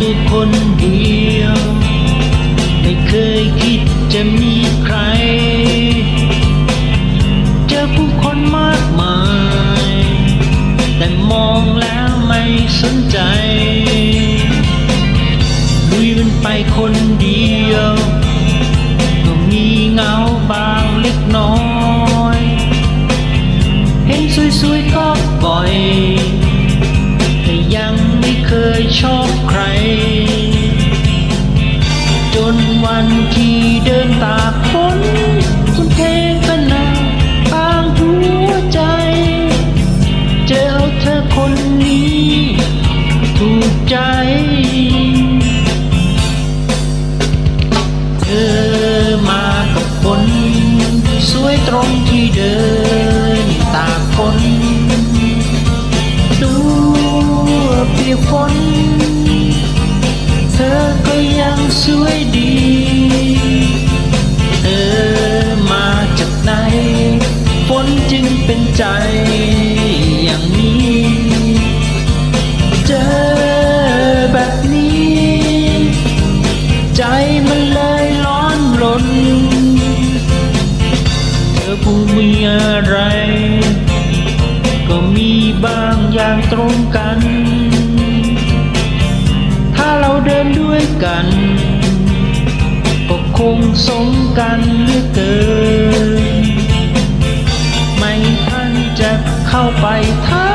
ตัวคนเดียว ไม่เคยคิดจะมีใคร เจอผู้คนมากมาย แต่มองแล้วไม่สนใจลุยมันไปคนเดียวก็มีเงาบางเล็กน้อย เห็นสวยๆก็ปล่อย น อผู้มีอะไร ก็มีบางอย่างตรงกัน ถ้าเราเดินด้วยกัน ก็คงสงกันเหลือเกิน ไม่ทันจะเข้าไปท้า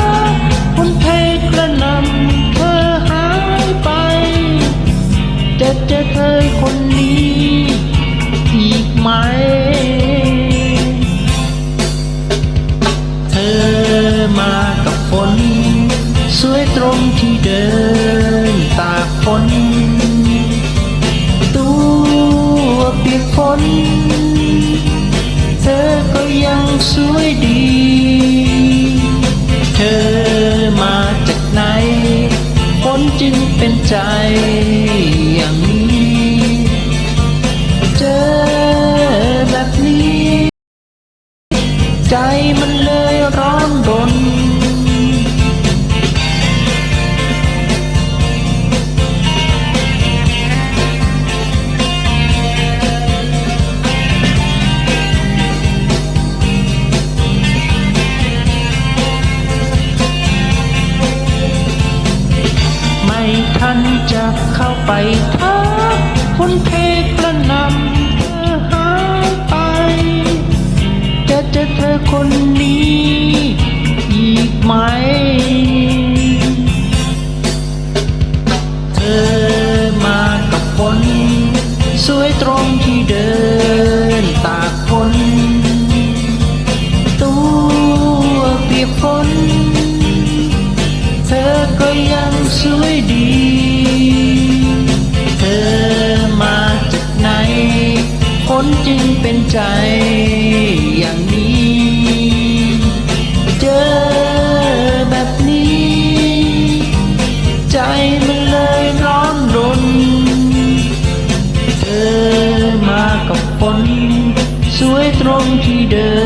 คนเพกระนำเธอหายไป จะเจอเธอคนนี้ อีกไหม วยดี เธอมาจากไหนคนจึงเป็นใจอย่างนี้ เจอแบบนี้ ใจมันเลย นจะเข้าไปทักคนเพกระนำเธอหายไป จะเจอเธอคนนี้อีกไหม เธอมากับฝนสวยตรงที่เดินตาก สวยดี เธอมาจากไหน คนจึงเป็นใจอย่างนี้ เจอแบบนี้ ใจมันเลยร้อนรน เธอมากับฝนสวยตรงที่เดินตากฝน